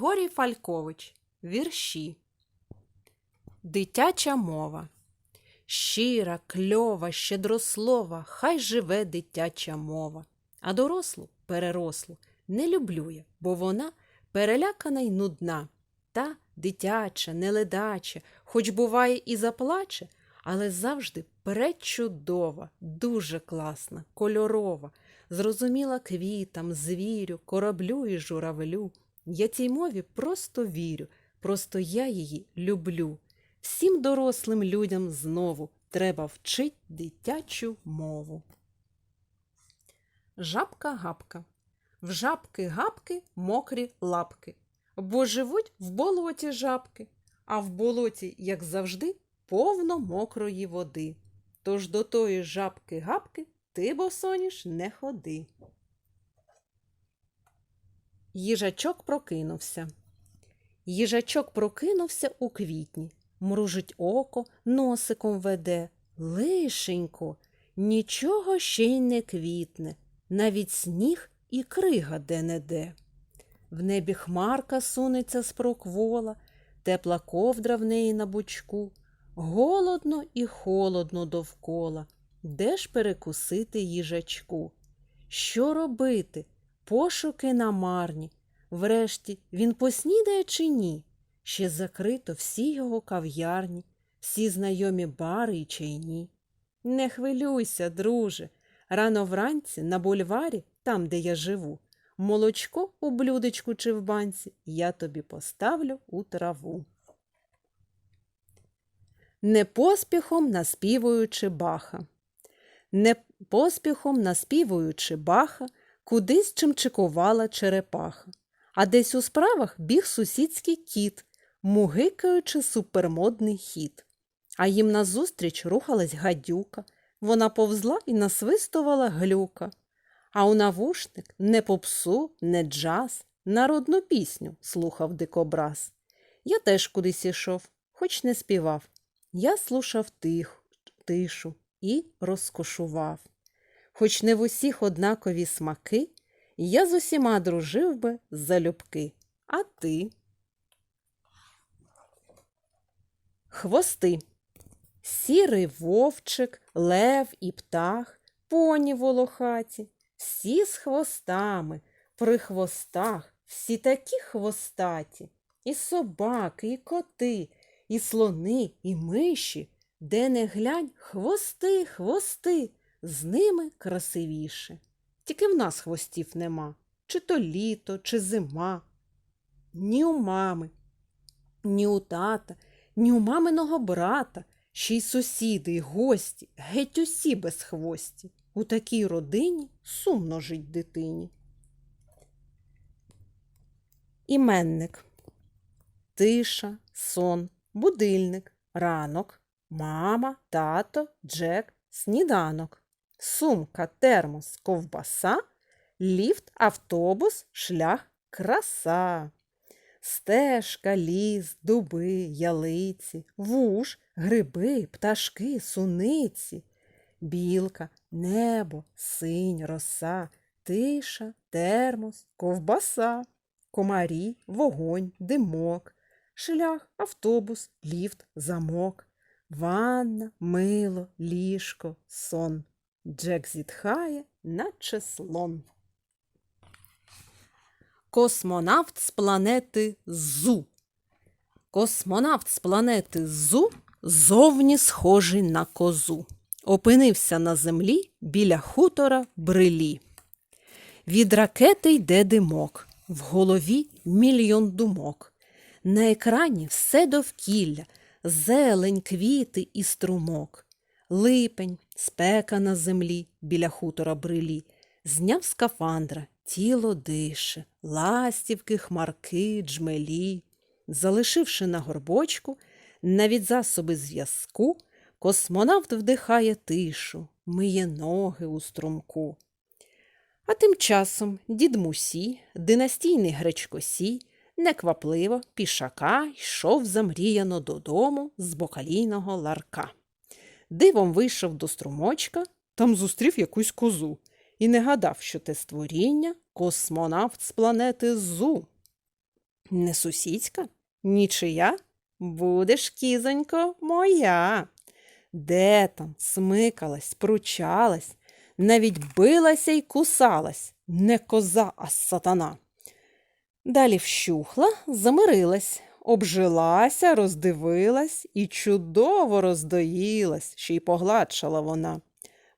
Григорій Фалькович. Вірші. Дитяча мова. Щира, кльова, щедрослова, хай живе дитяча мова. А дорослу, перерослу, не люблю я, бо вона перелякана й нудна. Та дитяча, неледача, хоч буває і заплаче, але завжди пречудова, дуже класна, кольорова, зрозуміла квітам, звірю, кораблю і журавлю. Я цій мові просто вірю, просто я її люблю. Всім дорослим людям знову треба вчить дитячу мову. Жабка-гапка. В жабки-гапки мокрі лапки, бо живуть в болоті жабки, а в болоті, як завжди, повно мокрої води. Тож до тої жабки-гапки ти, босоніж, не ходи. Їжачок прокинувся. Їжачок прокинувся у квітні, мружить око, носиком веде. Лишенько, нічого ще й не квітне, навіть сніг і крига де-не-де. В небі хмарка сунеться з проквола, тепла ковдра в неї на бочку. Голодно і холодно довкола. Де ж перекусити їжачку? Що робити? Пошуки намарні. Врешті він поснідає чи ні? Ще закрито всі його кав'ярні, всі знайомі бари й чайні. Не хвилюйся, друже. Рано вранці на бульварі, там, де я живу, молочко у блюдечку чи в банці я тобі поставлю у траву. Не поспіхом наспівуючи баха. Не поспіхом наспівуючи баха, кудись чимчикувала черепаха. А десь у справах біг сусідський кіт, мугикаючи супермодний хід. А їм назустріч рухалась гадюка. Вона повзла і насвистувала глюка. А у навушник не попсу, не джаз, народну пісню слухав дикобраз. Я теж кудись ішов, хоч не співав. Я слушав тих, тишу і розкошував. Хоч не в усіх однакові смаки, я з усіма дружив би залюбки. А ти? Хвости. Сірий вовчик, лев і птах, поні волохаті, всі з хвостами, при хвостах, всі такі хвостаті, і собаки, і коти, і слони, і миші, де не глянь, хвости, хвости, з ними красивіше. Тільки в нас хвостів нема, чи то літо, чи зима. Ні у мами, ні у тата, ні у маминого брата, ще й сусіди, й гості, геть усі без хвості. У такій родині сумно жить дитині. Іменник. Тиша, сон, будильник, ранок, мама, тато, Джек, сніданок, сумка, термос, ковбаса, ліфт, автобус, шлях, краса. Стежка, ліс, дуби, ялиці, вуж, гриби, пташки, суниці, білка, небо, синь, роса, тиша, термос, ковбаса, комарі, вогонь, димок, шлях, автобус, ліфт, замок, ванна, мило, ліжко, сон. Джек зітхає, наче слон. Космонавт з планети Зу. Космонавт з планети Зу зовні схожий на козу. Опинився на землі біля хутора брилі. Від ракети йде димок, в голові мільйон думок. На екрані все довкілля, зелень, квіти і струмок. Липень, спека на землі біля хутора брилі, зняв скафандра, тіло дише, ластівки, хмарки, джмелі. Залишивши на горбочку, навіть засоби зв'язку, космонавт вдихає тишу, миє ноги у струмку. А тим часом дід Мусі, династійний гречкосій, неквапливо пішака йшов замріяно додому з бокалійного ларка. Дивом вийшов до струмочка, там зустрів якусь козу і не гадав, що те створіння космонавт з планети Зу. Не сусідська? Нічия? Будеш, кізонько, моя. Де там смикалась, пручалась, навіть билася й кусалась, не коза, а сатана. Далі вщухла, замирилась, обжилася, роздивилась і чудово роздоїлась, ще й погладшала вона.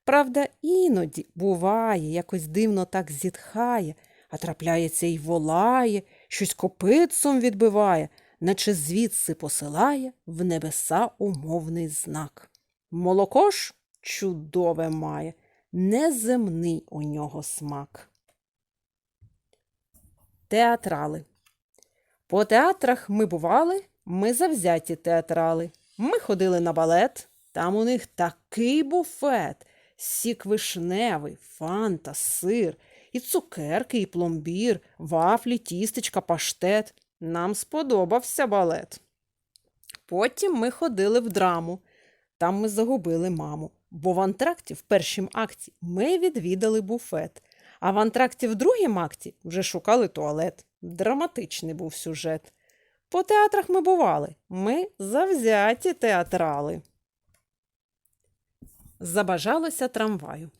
Правда, іноді буває, якось дивно так зітхає, а трапляється й волає, щось копитцом відбиває, наче звідси посилає в небеса умовний знак. Молоко ж чудове має, неземний у нього смак. Театрали. По театрах ми бували, ми завзяті театрали. Ми ходили на балет, там у них такий буфет, сік вишневий, фанта, сир, і цукерки, і пломбір, вафлі, тістечка, паштет. Нам сподобався балет. Потім ми ходили в драму. Там ми загубили маму, бо в антракті в першім акті ми відвідали буфет, а в антракті в другім акті вже шукали туалет. Драматичний був сюжет. По театрах ми бували. Ми завзяті театрали. Забажалося трамваю.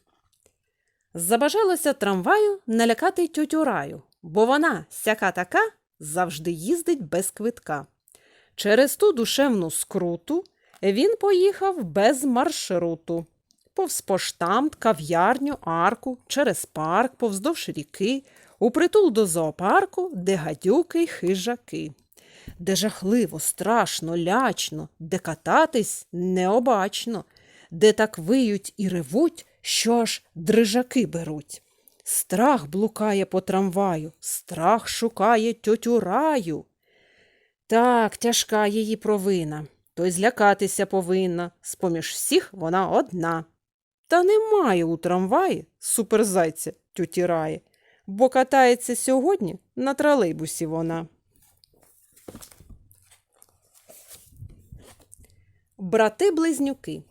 Забажалося трамваю налякати тютю раю, бо вона, сяка така, завжди їздить без квитка. Через ту душевну скруту він поїхав без маршруту. Повз поштамт, кав'ярню, арку, через парк, повздовж ріки, у притул до зоопарку, де гадюки й хижаки, де жахливо, страшно, лячно, де кататись необачно, де так виють і ревуть, що аж дрижаки беруть. Страх блукає по трамваю, страх шукає тьотю раю. Так, тяжка її провина, то й злякатися повинна, з-поміж всіх вона одна. Та немає у трамваї суперзайця тьоті Раї, бо катається сьогодні на тролейбусі вона. Брати-близнюки.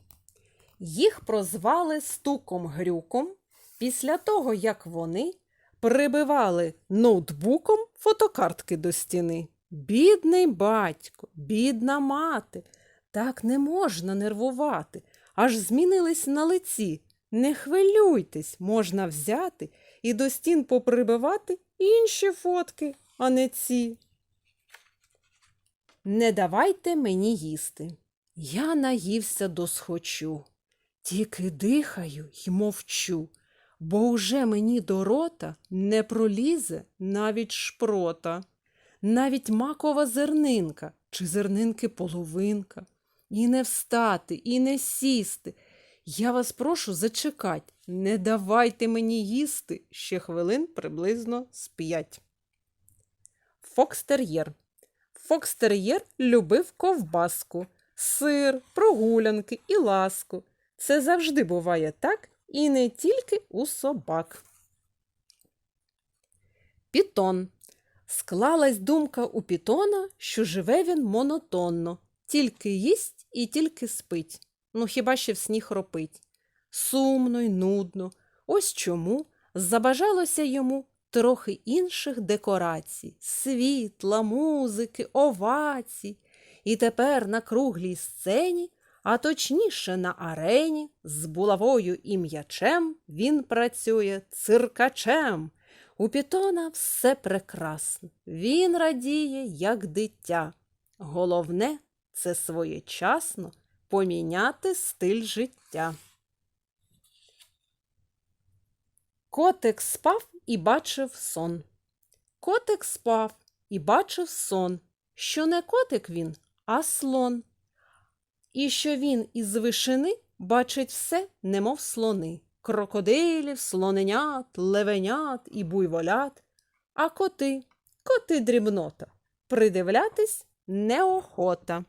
Їх прозвали стуком-грюком після того, як вони прибивали ноутбуком фотокартки до стіни. Бідний батько, бідна мати. Так не можна нервувати. Аж змінились на лиці. Не хвилюйтесь, можна взяти і до стін поприбивати інші фотки, а не ці. Не давайте мені їсти. Я наївся досхочу, тільки дихаю й мовчу, бо уже мені до рота не пролізе навіть шпрота, навіть макова зернинка чи зернинки половинка. І не встати, і не сісти. Я вас прошу зачекать, не давайте мені їсти ще хвилин приблизно з п'ять. Фокстер'єр. Фокстер'єр любив ковбаску, сир, прогулянки і ласку. Це завжди буває так і не тільки у собак. Пітон. Склалась думка у пітона, що живе він монотонно, тільки їсть і тільки спить. Ну хіба ще в сніг хропить. Сумно й нудно. Ось чому забажалося йому трохи інших декорацій, світла, музики, овацій. І тепер на круглій сцені, а точніше на арені, з булавою і м'ячем він працює циркачем. У пітона все прекрасно, він радіє, як дитя. Головне це своєчасно поміняти стиль життя. Котик спав і бачив сон. Котик спав і бачив сон, що не котик він, а слон. І що він із вишини бачить все, немов слони, крокодилів, слоненят, левенят і буйволят, а коти, коти дрібнота, придивлятись неохота.